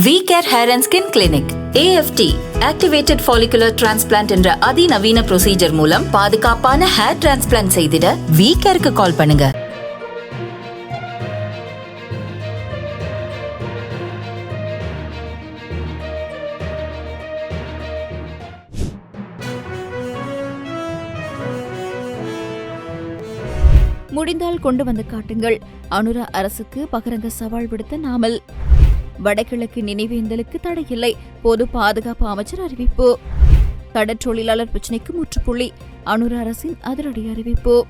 We Care hair and skin clinic AFT activated follicular transplant என்ற அதிநவீன procedure மூலம் பாதுகாப்பான ஹேர் டிரான்ஸ்பிளான்ட் செய்திட வி கேருக்கு கால் பண்ணுங்க. முடிந்தால் கொண்டு வந்து காட்டுங்கள். அனுரா அரசுக்கு பகிரங்க சவால் விடுத்த நாமல். வடகிழக்கு நினைவேந்தலுக்கு தடையில்லை. பொது பாதுகாப்பு அமைச்சர் அறிவிப்பு. கடற்றொழிலாளர் பிரச்சினைக்கு முற்றுப்புள்ளி. அனுர அரசின் அதிரடி அறிவிப்பு.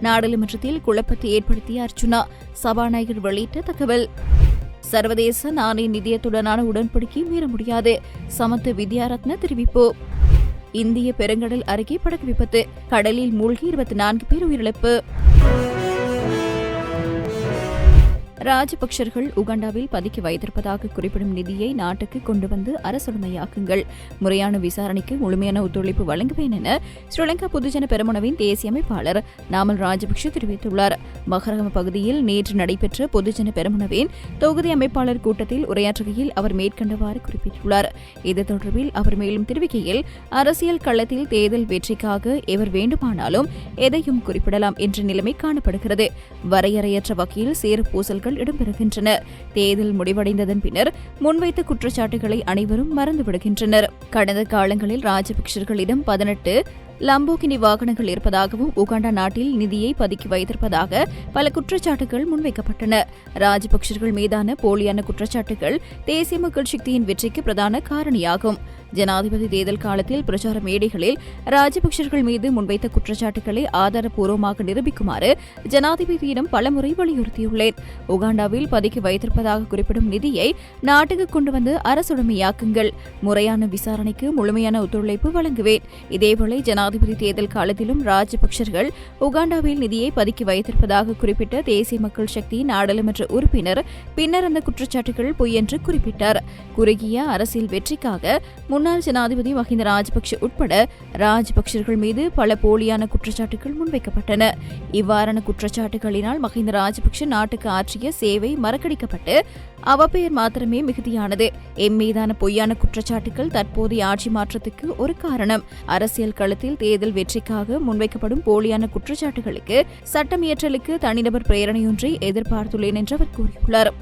நாடாளுமன்றத்தில் குழப்பத்தை ஏற்படுத்திய அர்ச்சுனா சபாநாயகர் வெளியிட்ட தகவல். சர்வதேச நாணய நிதியத்துடனான உடன்படிக்கை மீற முடியாது சமத்த வித்யாரத்ன தெரிவிப்பு. இந்திய பெருங்கடல் அருகே படகு விபத்து கடலில் மூழ்கி இருபத்தி நான்கு பேர் உயிரிழப்பு. ராஜபக்சர்கள் உகாண்டாவில் பதுக்கி வைத்திருப்பதாக குறிப்பிடும் நிதியை நாட்டுக்கு கொண்டு வந்து அரசுடைமையாக்குங்கள் முறையான விசாரணைக்கு முழுமையான ஒத்துழைப்பு வழங்குவேன் என ஸ்ரீலங்கா பொதுஜன பெரமுனவின் தேசிய அமைப்பாளர் நாமல் ராஜபக்ஷ தெரிவித்துள்ளார். மகரகம பகுதியில் நேற்று நடைபெற்ற பொதுஜன பெருமனவின் தொகுதி அமைப்பாளர் கூட்டத்தில் உரையாற்றுகையில் அவர் மேற்கண்டவாறு குறிப்பிட்டுள்ளார். இது தொடர்பில் அவர் மேலும் தெரிவிக்கையில் அரசியல் களத்தில் தேர்தல் வெற்றிக்காக எவர் வேண்டுமானாலும் எதையும் குறிப்பிடலாம் என்ற நிலைமை காணப்படுகிறது. வரையறையற்ற வகையில் சேறு பூசல்கள் இடம்பெறுகின்றன. தேர்தல் முடிவடைந்ததன் பின்னர் முன்வைத்த குற்றச்சாட்டுகளை அனைவரும் மறந்துவிடுகின்றனர். கடந்த காலங்களில் ராஜபக்சர்களிடம் பதினெட்டு லம்போகினி வாகனங்கள் இருப்பதாகவும் உகாண்டா நாட்டில் நிதியை பதுக்கி வைத்திருப்பதாக பல குற்றச்சாட்டுகள் முன்வைக்கப்பட்டன. ராஜபக்சர்கள் மீதான போலியான குற்றச்சாட்டுகள் தேசிய மக்கள் சக்தியின் வெற்றிக்கு பிரதான காரணியாகும். ஜனாதிபதி தேர்தல் காலத்தில் பிரச்சார மேடைகளில் ராஜபக்சர்கள் மீது முன்வைத்த குற்றச்சாட்டுகளை ஆதாரப்பூர்வமாக நிரூபிக்குமாறு ஜனாதிபதியிடம் பலமுறை வலியுறுத்தியுள்ளேன். உகாண்டாவில் பதுக்கி வைத்திருப்பதாக குறிப்பிடும் நிதியை நாட்டுக்கு கொண்டு வந்து அரசுடைமையாக்குங்கள். முறையான விசாரணைக்கு முழுமையான ஒத்துழைப்பு வழங்குவேன். இதேவேளை ஜனாதிபதி தேர்தல் காலத்திலும் ராஜபக்சர்கள் உகாண்டாவில் நிதியை பதுக்கி வைத்திருப்பதாக குறிப்பிட்ட தேசிய மக்கள் சக்தி நாடாளுமன்ற உறுப்பினர் பின்னர் அந்த குற்றச்சாட்டுகள் பொய் என்று குறிப்பிட்டார். குறுகிய அரசியல் வெற்றிக்காக முன்னாள் ஜனாதிபதி மஹிந்த ராஜபக்ஷ உட்பட ராஜபக்சர்கள் மீது பல போலியான குற்றச்சாட்டுகள் முன்வைக்கப்பட்டன. இவ்வாறான குற்றச்சாட்டுகளினால் மஹிந்த ராஜபக்ஷ நாட்டுக்கு ஆற்றிய சேவை மறக்கடிக்கப்பட்டு அவப்பெயர் மாத்திரமே மிகுதியானது. எம் மீதான பொய்யான குற்றச்சாட்டுகள் தற்போதைய ஆட்சி மாற்றத்துக்கு ஒரு காரணம். அரசியல் களத்தில் தேர்தல் வெற்றிக்காக முன்வைக்கப்படும் போலியான குற்றச்சாட்டுகளுக்கு சட்டமியற்றலுக்கு தனிநபர் பிரேரணையொன்றை எதிர்பார்த்துள்ளேன் என்று அவர் கூறியுள்ளார்.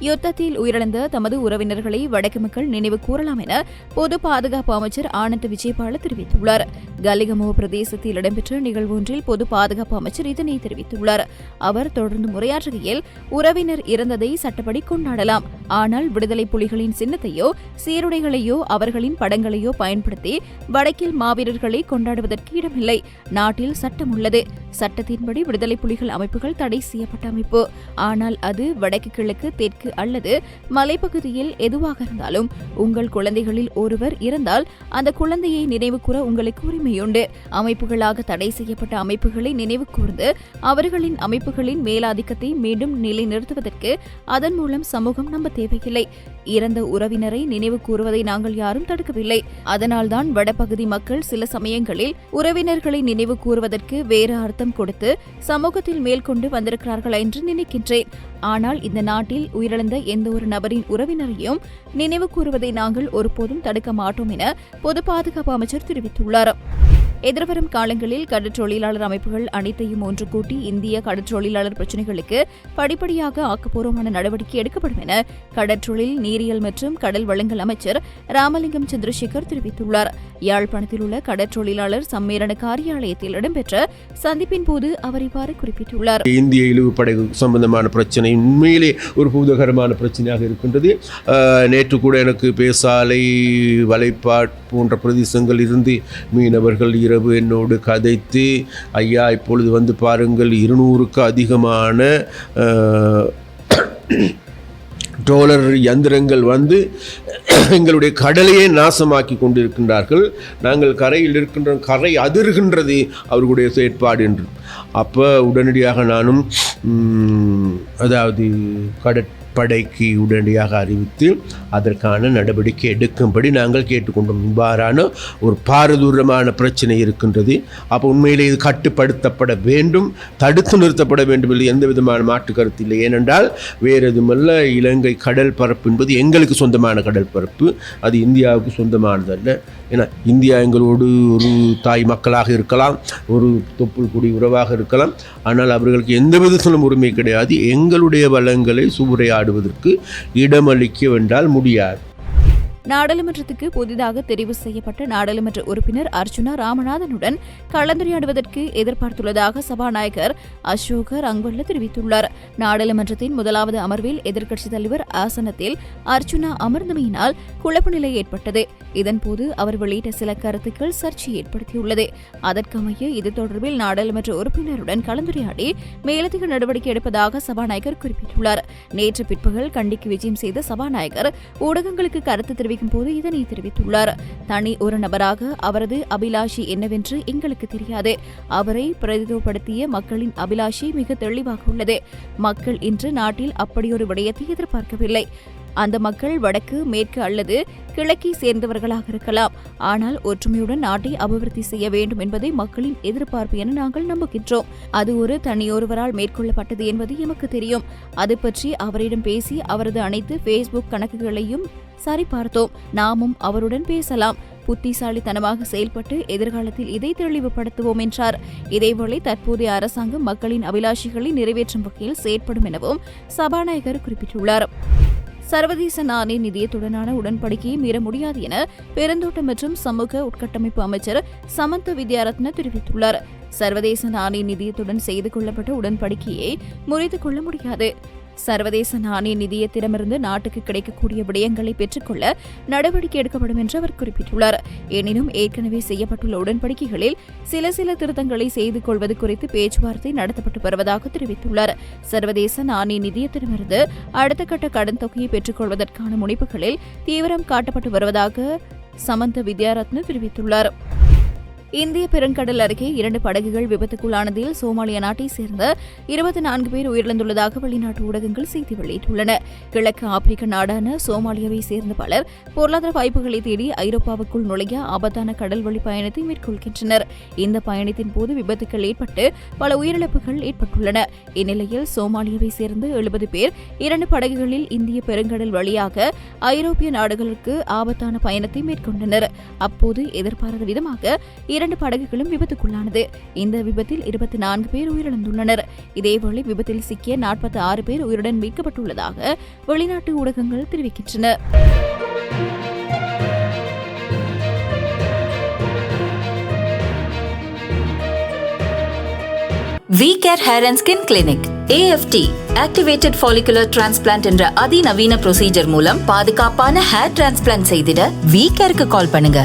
யுத்தத்தில் உயிரிழந்த தமது உறவினர்களை வடக்கு மக்கள் நினைவு கூறலாம் என பொது பாதுகாப்பு அமைச்சர் ஆனந்த் விஜயபால தெரிவித்துள்ளார். கலிகமோ பிரதேசத்தில் இடம்பெற்ற நிகழ்வு ஒன்றில் பொது பாதுகாப்பு அமைச்சர் இதனை தெரிவித்துள்ளார். அவர் தொடர்ந்து உரையாற்றுகையில் உறவினர் இறந்ததை சட்டப்படி கொண்டாடலாம். ஆனால் விடுதலை புலிகளின் சின்னத்தையோ சீருடைகளையோ அவர்களின் படங்களையோ பயன்படுத்தி வடக்கில் மாவீரர்களை கொண்டாடுவதற்கு இடமில்லை. நாட்டில் சட்டம் உள்ளது. சட்டத்தின்படி விடுதலை புலிகள் அமைப்புகள் தடை செய்யப்பட்ட அமைப்பு. ஆனால் அது வடக்கு கிழக்கு தெற்கு அல்லது மலைப்பகுதியில் எதுவாக இருந்தாலும் உங்கள் குழந்தைகளில் ஒருவர் இருந்தால் அந்த குழந்தையை நினைவு கூற உங்களுக்கு உரிமையுண்டு. அமைப்புகளாக தடை செய்யப்பட்ட அமைப்புகளை நினைவு கூர்ந்து அவர்களின் அமைப்புகளின் மேலாதிக்கத்தை மீண்டும் நிலைநிறுத்துவதற்கு அதன் மூலம் சமூகம் நம்ப தேவையில்லை. இறந்த உறவினரை நினைவு கூறுவதை நாங்கள் யாரும் தடுக்கவில்லை. அதனால்தான் வடபகுதி மக்கள் சில சமயங்களில் உறவினர்களை நினைவு கூறுவதற்கு வேறு அர்த்தம் கொடுத்து சமூகத்தில் மேற்கொண்டு வந்திருக்கிறார்களா என்று நினைக்கின்றேன். ஆனால் இந்த நாட்டில் உயிரிழந்த எந்த ஒரு நபரின் உறவினரையும் நினைவு கூறுவதை நாங்கள் ஒருபோதும் தடுக்க மாட்டோம் என பொது பாதுகாப்பு அமைச்சர் தெரிவித்துள்ளார். எதிர்வரும் காலங்களில் கடற்றொழிலாளர் அமைப்புகள் அனைத்தையும் ஒன்று கூட்டி இந்திய கடற்றொழிலாளர் பிரச்சினைகளுக்கு படிப்படியாக ஆக்கப்பூர்வமான நடவடிக்கை எடுக்கப்படும் என கடற்றொழில் நீரியல் மற்றும் கடல் வளங்கள் அமைச்சர் ராமலிங்கம் சந்திரசேகர் தெரிவித்துள்ளார். யாழ்ப்பாணத்தில் உள்ள கடற்றொழிலாளர் சம்மேளன காரியாலயத்தில் இடம்பெற்ற சந்திப்பின் போது அவர் இவ்வாறு குறிப்பிட்டுள்ளார். இந்திய இழிவுப்படை சம்பந்தமான பிரச்சனை உண்மையிலே ஒரு பூதகரமான பிரச்சனையாக இருக்கின்றது. நேற்று கூட எனக்கு பேசாலை வலைப்பாட்டு போன்ற பிரதேசங்கள் இருந்து மீனவர்கள் இரவு என்னோடு கதைத்து ஐயா இப்பொழுது வந்து பாருங்கள் இருநூறுக்கு அதிகமான டோலர் யந்திரங்கள் வந்து எங்களுடைய கடலையே நாசமாக்கி கொண்டிருக்கின்றார்கள். நாங்கள் கரையில் இருக்கின்ற கரை அதிர்கின்றது அவர்களுடைய செயற்பாடு என்று அப்போ உடனடியாக நானும் அதாவது கட படைக்கு உடனடியாக அறிவித்து அதற்கான நடவடிக்கை எடுக்கும்படி நாங்கள் கேட்டுக்கொண்டோம். இவ்வாறான ஒரு பாரதூரமான பிரச்சனை இருக்கின்றது. அப்போ உண்மையிலே இது கட்டுப்படுத்தப்பட வேண்டும் தடுத்து நிறுத்தப்பட வேண்டும் இல்லை எந்த விதமான மாற்று கருத்து இல்லை. ஏனென்றால் வேறு எதுவுமல்ல இலங்கை கடல் பரப்பு என்பது எங்களுக்கு சொந்தமான கடல் பரப்பு. அது இந்தியாவுக்கு சொந்தமானதல்ல. ஏன்னா இந்தியா எங்களோடு ஒரு தாய் மக்களாக இருக்கலாம் ஒரு தொப்புள் குடி உறவாக இருக்கலாம். ஆனால் அவர்களுக்கு எந்த விதத்திலும் உரிமை கிடையாது. எங்களுடைய வளங்களை சூறையாடு விளையாடுவதற்கு இடமளிக்கவென்றால் முடியாது. நாடாளுமன்றத்துக்கு புதிதாக தெரிவு செய்யப்பட்ட நாடாளுமன்ற உறுப்பினர் அர்ஜுனா ராமநாதனுடன் கலந்துரையாடுவதற்கு எதிர்பார்த்துள்ளதாக சபாநாயகர் அசோகர் அங்குள்ள தெரிவித்துள்ளார். நாடாளுமன்றத்தின் முதலாவது அமர்வில் எதிர்க்கட்சித் தலைவர் ஆசனத்தில் அர்ஜுனா அமர்ந்தமையினால் குழப்ப நிலை ஏற்பட்டது. இதன்போது அவர் வெளியிட்ட சில கருத்துக்கள் சர்ச்சை ஏற்படுத்தியுள்ளது. அதற்கமைய இது தொடர்பில் நாடாளுமன்ற உறுப்பினருடன் கலந்துரையாடி மேலதிக நடவடிக்கை எடுப்பதாக சபாநாயகர் குறிப்பிட்டுள்ளார். நேற்று பிற்பகல் கண்டிக்கு விஜயம் செய்த சபாநாயகர் ஊடகங்களுக்கு கருத்து தெரிவிக்கும் போது இதனை தெரிவித்துள்ளார். தனி ஒரு நபராக அவரது அபிலாஷி என்னவென்று எங்களுக்கு தெரியாது. அவரை பிரதிநிதித்துவப்படுத்திய மக்களின் அபிலாஷி மிக தெளிவாக உள்ளது. மக்கள் இன்று நாட்டில் அப்படியொரு விடயத்தை எதிர்பார்க்கவில்லை. அந்த மக்கள் வடக்கு மேற்கு அல்லது கிழக்கை சேர்ந்தவர்களாக இருக்கலாம். ஆனால் ஒற்றுமையுடன் நாட்டை அபிவிருத்தி செய்ய வேண்டும் என்பதை மக்களின் எதிர்பார்ப்பு என நாங்கள் நம்புகின்றோம். அது ஒரு தனியொருவரால் மேற்கொள்ளப்பட்டது என்பது எமக்கு தெரியும். அது பற்றி அவரிடம் பேசி அவரது அனைத்து ஃபேஸ்புக் கணக்குகளையும் சரிபார்த்தோம் நாமும் அவருடன் பேசலாம். புத்திசாலித்தனமாக செயல்பட்டு எதிர்காலத்தில் இதை தெளிவுபடுத்துவோம் என்றார். இதேவேளை தற்போதைய அரசாங்கம் மக்களின் அபிலாஷைகளை நிறைவேற்றும் வகையில் செயற்படும் எனவும் சபாநாயகர் குறிப்பிட்டுள்ளார். சர்வதேச நாணய நிதியத்துடனான உடன்படிக்கையை மீற முடியாது என பெருந்தோட்டம் மற்றும் சமூக உட்கட்டமைப்பு அமைச்சர் சமந்த வித்யாரத்ன தெரிவித்துள்ளார். சர்வதேச நாணய நிதியத்துடன் செய்து கொள்ளப்பட்ட உடன்படிக்கையை முறித்து கொள்ள முடியாது. சர்வதேச நாணய நிதியத்திடமிருந்து நாட்டுக்கு கிடைக்கக்கூடிய விடயங்களை பெற்றுக்கொள்ள நடவடிக்கை எடுக்கப்படும் என்று அவர் குறிப்பிட்டுள்ளார். எனினும் ஏற்கனவே செய்யப்பட்டுள்ள உடன்படிக்கைகளில் சில சில திருத்தங்களை செய்து கொள்வது குறித்து பேச்சுவார்த்தை நடத்தப்பட்டு வருவதாக தெரிவித்துள்ளார். சர்வதேச நாணய நிதியத்திடமிருந்து அடுத்த கட்ட கடன் தொகையை பெற்றுக்கொள்வதற்கான முனைப்புகளில் தீவிரம் காட்டப்பட்டு வருவதாக சமந்த வித்யாரத்ன தெரிவித்துள்ளார். இந்திய பெருங்கடல் அருகே இரண்டு படகுகள் விபத்துக்குள்ளானதில் சோமாலியா நாட்டை சேர்ந்த இருபத்தி நான்கு பேர் உயிரிழந்துள்ளதாக வெளிநாட்டு ஊடகங்கள் செய்தி வெளியிட்டுள்ளன. கிழக்கு ஆப்பிரிக்க நாடான சோமாலியாவை சேர்ந்த பலர் பொருளாதார வாய்ப்புகளை தேடி ஐரோப்பாவுக்குள் நுழைய ஆபத்தான கடல் வழி பயணத்தை மேற்கொள்கின்றனர். இந்த பயணத்தின் போது விபத்துகள் ஏற்பட்டு பல உயிரிழப்புகள் ஏற்பட்டுள்ளன. இந்நிலையில் சோமாலியாவை சேர்ந்த எழுபது பேர் இரண்டு படகுகளில் இந்திய பெருங்கடல் வழியாக ஐரோப்பிய நாடுகளுக்கு ஆபத்தான பயணத்தை மேற்கொண்டனர். அப்போது எதிர்பாராத விதமாக இரண்டு படகுகளும் விபத்துக்குள்ளானது. இந்த விபத்தில் இருபத்தி நான்கு பேர் உயிரிழந்துள்ளனர். இதேவேளை விபத்தில் சிக்கிய நாற்பத்தி ஆறு பேர் உயிருடன் மீட்கப்பட்டுள்ளதாக வெளிநாட்டு ஊடகங்கள் தெரிவிக்கின்றன. We Care hair and skin clinic AFT activated follicular transplant என்ற அதிநவீன ப்ரொசீஜர் மூலம் பாதுகாப்பான ஹேர் டிரான்ஸ்பிளான்ட் செய்திட வி கேருக்கு கால் பண்ணுங்க.